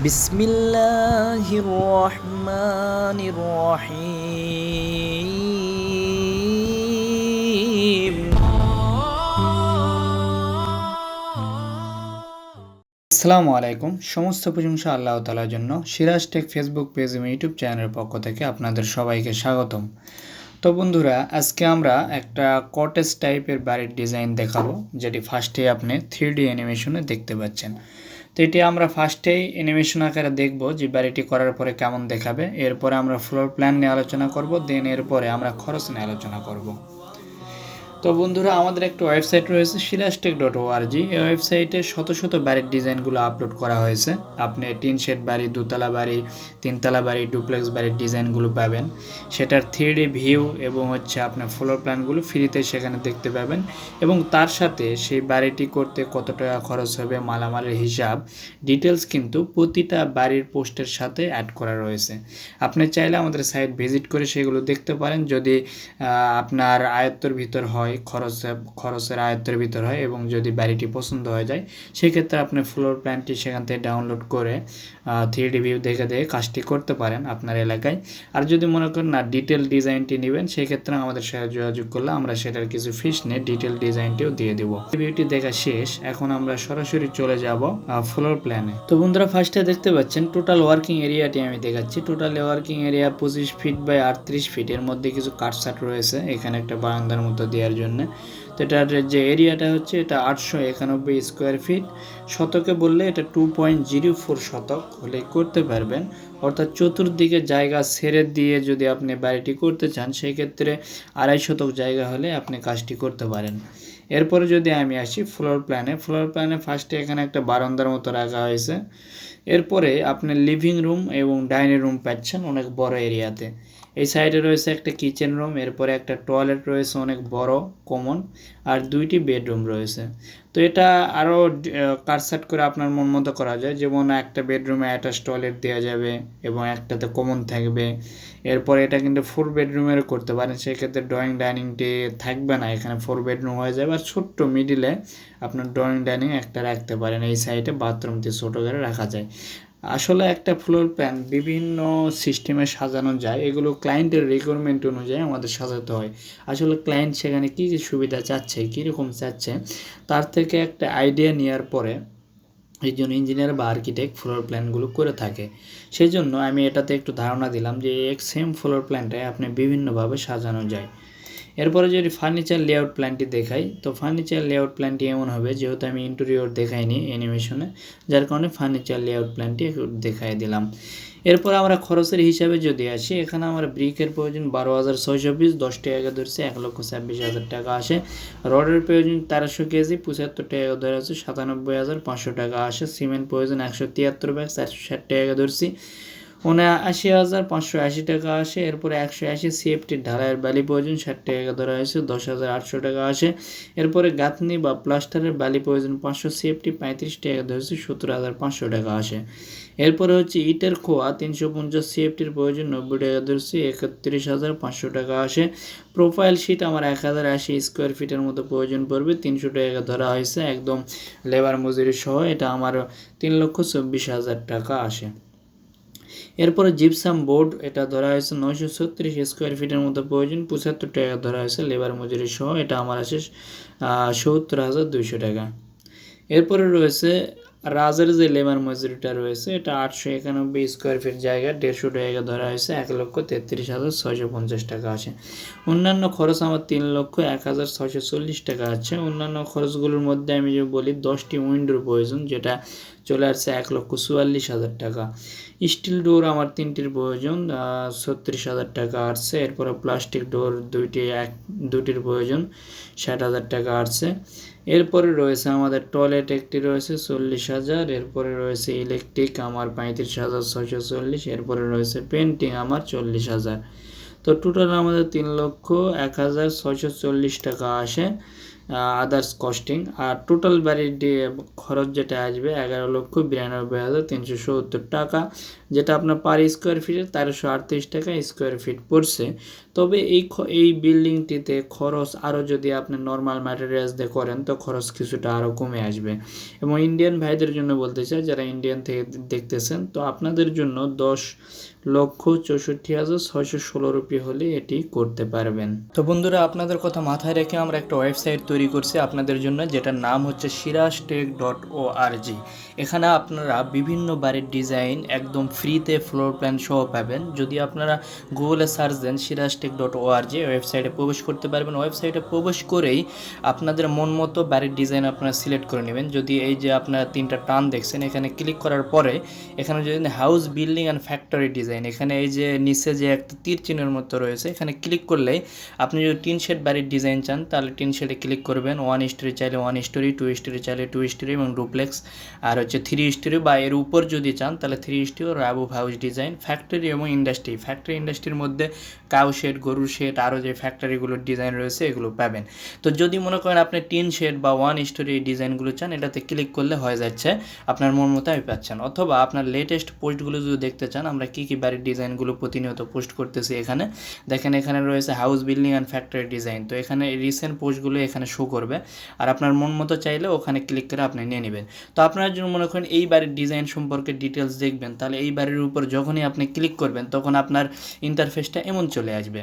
বিসমিল্লাহির রহমানির রহিম আসসালামু আলাইকুম। সমস্ত প্রশংসা আল্লাহ তালার জন্য। সিরাজ টেক ফেসবুক পেজ এবং ইউটিউব চ্যানেলের পক্ষ থেকে আপনাদের সবাইকে স্বাগতম। তো বন্ধুরা, আজকে আমরা একটা কটেজ টাইপের বাড়ির ডিজাইন দেখাবো, যেটি ফার্স্টে আপনি থ্রি ডি অ্যানিমেশনে দেখতে পাচ্ছেন। তো এটি আমরা ফার্স্টেই অ্যানিমেশন আকারে দেখব যে বাড়িটি করার পরে কেমন দেখাবে। এরপরে আমরা ফ্লোর প্ল্যান নিয়ে আলোচনা করব দেন এরপরে আমরা খরচ নিয়ে আলোচনা করব। তো বন্ধুরা, আমাদের একটা ওয়েবসাইট রয়েছে সিরাজটেক ডট ওআরজি এই ওয়েবসাইটে শত শত বাড়ির ডিজাইনগুলো আপলোড করা হয়েছে। আপনি টিন শেড বাড়ি, দুতলা বাড়ি, তিনতলা বাড়ি, ডুপ্লেক্স বাড়ির ডিজাইনগুলো পাবেন। সেটার থ্রি ভিউ এবং হচ্ছে আপনার ফ্লোর প্ল্যানগুলো ফ্রিতে সেখানে দেখতে পাবেন। এবং তার সাথে সেই বাড়িটি করতে কত টাকা খরচ হবে, মালামালের হিসাব ডিটেলস কিন্তু প্রতিটা বাড়ির পোস্টের সাথে অ্যাড করা রয়েছে। আপনি চাইলে আমাদের সাইট ভিজিট করে সেগুলো দেখতে পারেন। যদি আপনার আয়ত্তর ভিতর হয় খরচ, খরচের আয়ত্তের ভিতর হয় এবং যদি বাড়িটি পছন্দ হয়ে যায়, সেক্ষেত্রে আপনি ফ্লোর প্ল্যানটি সেখান থেকে ডাউনলোড করে থ্রি ডি ভিউ দেখে দেখে কাজটি করতে পারেন আপনার এলাকায়। আর যদি মনে করেন না ডিটেল ডিজাইনটি নেবেন, সেক্ষেত্রে আমাদের সাথে যোগাযোগ করলে আমরা সেটার কিছু ফিস নিয়ে ডিটেল ডিজাইনটিও দিয়ে দিব। ভিউটি দেখা শেষ, এখন আমরা সরাসরি চলে যাব ফ্লোর প্ল্যানে তো বন্ধুরা ফার্স্টে দেখতে পাচ্ছেন টোটাল ওয়ার্কিং এরিয়াটি আমি দেখাচ্ছি। টোটাল ওয়ার্কিং এরিয়া পঁচিশ ফিট বাই আটত্রিশ ফিট এর মধ্যে কিছু কাটসাট রয়েছে। এখানে একটা বারান্দার মতো দেওয়ার জন্য তো এটার যে এরিয়াটা হচ্ছে এটা আটশো একানব্বই স্কোয়ার ফিট। শতকে বললে এটা টু পয়েন্ট জিরো ফোর শতক হলে করতে পারবেন। অর্থাৎ চতুর্দিকে জায়গা সেরে দিয়ে যদি আপনি বাড়িটি করতে চান, সেই ক্ষেত্রে আড়াই শতক জায়গা হলে আপনি কাজটি করতে পারেন। এরপরে যদি আমি আসি ফ্লোর প্ল্যানে ফ্লোর প্ল্যানে ফার্স্টে এখানে একটা বারান্দার মতো রাখা হয়েছে। এরপরে আপনি লিভিং রুম এবং ডাইনিং রুম পাচ্ছেন অনেক বড় এরিয়াতে। এই সাইডে রয়েছে একটা কিচেন রুম, এরপরে একটা টয়লেট রয়েছে অনেক বড়, কমন, আর দুইটি বেডরুম রয়েছে। তো এটা আরও কাটসাট করে আপনার মন মতো করা যায়। যেমন একটা বেডরুমে অ্যাটাচ টয়লেট দেওয়া যাবে এবং একটাতে কমন থাকবে। এরপরে এটা কিন্তু ফোর বেডরুমেরও করতে পারেন। সেক্ষেত্রে ড্রয়িং ডাইনিংটি থাকবে না। এখানে ফোর বেডরুম হয়ে যাবে। আর ছোট্ট মিডিলে আপনার ড্রয়িং ডাইনিং একটা রাখতে পারেন। এই সাইডে বাথরুমটি ছোটো করে রাখা যায়। আসলে একটা ফ্লোর প্ল্যান বিভিন্ন সিস্টেমে সাজানো যায়, এগুলো ক্লায়েন্টের রিকোয়ারমেন্ট অনুযায়ী আমাদের সাজাতে হয়। আসলে ক্লায়েন্ট সেখানে কী কী সুবিধা চাচ্ছে, কীরকম চাচ্ছে, তার থেকে একটা আইডিয়া নেওয়ার পরে এই জন্য ইঞ্জিনিয়ার বা আর্কিটেক্ট ফ্লোর প্ল্যানগুলো করে থাকে। সেই জন্য আমি এটাতে একটু ধারণা দিলাম যে এক সেম ফ্লোর প্ল্যানটাই আপনি বিভিন্নভাবে সাজানো যায়। এরপরে যদি ফার্নিচার লেআউট প্ল্যানটি দেখাই, তো ফার্নিচার লেআউট প্ল্যানটি এমন হবে, যেহেতু আমি ইন্টেরিয়র দেখাইনি অ্যানিমেশনে যার কারণে ফার্নিচার লেআউট প্ল্যানটি দেখাই দিলাম। এরপর আমরা খরচের হিসাবে যদি আসি, এখানে আমার ব্রিকের প্রয়োজন বারো হাজার ছয়শো পিস দশ টাকা ধরছে, এক লক্ষ ছাব্বিশ হাজার টাকা আসে। রডের প্রয়োজন তেরোশো কেজি, পঁচাত্তর টাকা ধরে আছে সাতানব্বই হাজার পাঁচশো টাকা আসে। সিমেন্ট প্রয়োজন একশো তিয়াত্তর ব্যাগ চারশো ষাট টাকা ধরছি। উনআশি হাজার, পাঁচশো আশি টাকা আসে। এরপরে একশো আশি সিএফটির ঢালাইয়ের বালি প্রয়োজন, ষাট টাকা ধরা হয়েছে, দশ হাজার আটশো টাকা আসে। এরপরে গাঁথনি বা প্লাস্টারের বালি প্রয়োজন, পাঁচশো সিএফটি পঁয়ত্রিশ টাকা ধরেছে সত্তর হাজার, পাঁচশো টাকা আসে। এরপরে হচ্ছে ইটের খোয়া, তিনশো পঞ্চাশ সিএফটির প্রয়োজন, নব্বই টাকা ধরছি একত্রিশ হাজার, পাঁচশো টাকা আসে। প্রোফাইল শিট আমার এক হাজার আশি স্কোয়ার ফিটের মতো প্রয়োজন পড়বে, তিনশো টাকা ধরা হয়েছে, একদম লেবার মজুরি সহ, এটা আমার তিন লক্ষ চব্বিশ হাজার টাকা আসে। এরপরে জিপসাম বোর্ড এটা ধরা হয়েছে নয়শো ছত্রিশ স্কোয়ার ফিটের মধ্যে প্রয়োজন, পঁচাত্তর টাকা ধরা হয়েছে লেবার মজুরি সহ, এটা আমার আছে সত্তর হাজার দুইশো টাকা। এরপরে রয়েছে রাজের যে লেবার মজুরিটা রয়েছে, এটা আটশো একানব্বই স্কোয়ার ফিট জায়গা, দেড়শো টাকা ধরা হয়েছে, এক লক্ষ তেত্রিশ হাজার ছয়শো পঞ্চাশ টাকা আছে। অন্যান্য খরচ আমার তিন লক্ষ এক হাজার ছয়শো চল্লিশ টাকা আছে। অন্যান্য খরচগুলোর মধ্যে আমি যে বলি, দশটি উইন্ডোর প্রয়োজন, যেটা চলে আসছে এক লক্ষ চুয়াল্লিশ হাজার টাকা। স্টিল ডোর আমার তিনটির প্রয়োজন ছত্রিশ হাজার টাকা আসছে। এরপরে প্লাস্টিক ডোর দুইটি, এক, দুটির প্রয়োজন, ষাট হাজার টাকা আসছে। এরপরে রয়েছে আমাদের টয়লেট একটি রয়েছে চল্লিশ হাজার, এরপরে রয়েছে ইলেকট্রিক আমার পঁয়ত্রিশ হাজার ছয়শো চল্লিশ, এরপরে রয়েছে পেন্টিং আমার চল্লিশ হাজার। তো টোটাল আমাদের তিন লক্ষ এক হাজার ছয়শো চল্লিশ টাকা আসে। আদার্স কস্টিং আর টোটাল বাড়ির খরচ যেটা আসবে এগারো লক্ষ বিরানব্বই হাজার তিনশো সত্তর টাকা, যেটা আপনার পার স্কোয়ার ফিটে তেরোশো আটত্রিশ টাকা স্কোয়ার ফিট পড়ছে। তবে এই এই বিল্ডিংটিতে খরচ আরও যদি আপনি নর্মাল ম্যাটেরিয়ালস দিয়ে করেন, তো খরচ কিছুটা আরও কমে আসবে। এবং ইন্ডিয়ান ভাইদের জন্য বলতে চাই, যারা ইন্ডিয়ান থেকে দেখতেছেন, তো আপনাদের জন্য দশ লক্ষ চৌষট্টি হাজার ছয়শো ষোলো রুপি হলে এটি করতে পারবেন। তো বন্ধুরা, আপনাদের কথা মাথায় রেখে আমরা একটা ওয়েবসাইট তৈরি করছি আপনাদের জন্য, যেটার নাম হচ্ছে Siraj tech dot O R G এখানে আপনারা বিভিন্ন বাড়ির ডিজাইন একদম ফ্রিতে ফ্লোর প্ল্যান সহ পাবেন। যদি আপনারা গুগলে সার্চ দেন Siraj tech dot O R G ওয়েবসাইটে প্রবেশ করতে পারবেন। ওয়েবসাইটে প্রবেশ করেই আপনাদের মন মতো বাড়ির ডিজাইন আপনারা সিলেক্ট করে নেবেন। যদি এই যে আপনারা তিনটা টান দেখছেন, এখানে ক্লিক করার পরে এখানে যদি house building and factory design এখানে এই যে নিচে যে একটা তীর চিহ্নের মতো রয়েছে, এখানে ক্লিক করলেই আপনি যদি টিন শেড বাড়ির ডিজাইন চান, তাহলে টিন শেডে ক্লিক করবেন। ওয়ান স্টোরি চাইলে ওয়ান স্টোরি টু স্টোরি চাইলে টু স্টোরি এবং ডুপ্লেক্স আর হচ্ছে থ্রি স্টোরি বা এর উপর যদি চান, তাহলে থ্রি স্টোরি ও রাবু হাউস ডিজাইন ফ্যাক্টরি এবং ইন্ডাস্ট্রি ফ্যাক্টরি ইন্ডাস্ট্রির মধ্যে কাউ শেড গরুর শেড আরও যে ফ্যাক্টরিগুলোর ডিজাইন রয়েছে, এগুলো পাবেন। তো যদি মনে করেন আপনি টিন শেড বা ওয়ান স্টোরি ডিজাইনগুলো চান, এটাতে ক্লিক করলে হয়ে যাচ্ছে আপনার মন মতো আমি পাচ্ছেন। অথবা আপনার লেটেস্ট পোস্টগুলো যদি দেখতে চান, আমরা কী কী বাড়ির ডিজাইনগুলো প্রতিনিয়ত পোস্ট করতেছি এখানে। দেখেন এখানে রয়েছে house building and factory design তো এখানে রিসেন্ট পোস্টগুলো এখানে শো করবে। আর আপনার মন মতো চাইলে ওখানে ক্লিক করে আপনি নিয়ে নেবেন। তো আপনার মনে করেন এই বাড়ির ডিজাইন সম্পর্কে ডিটেলস দেখবেন, তাহলে এই বাড়ির উপর যখনই আপনি ক্লিক করবেন, তখন আপনার ইন্টারফেসটা এমন চলে আসবে।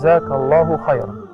جزاك الله خيرا.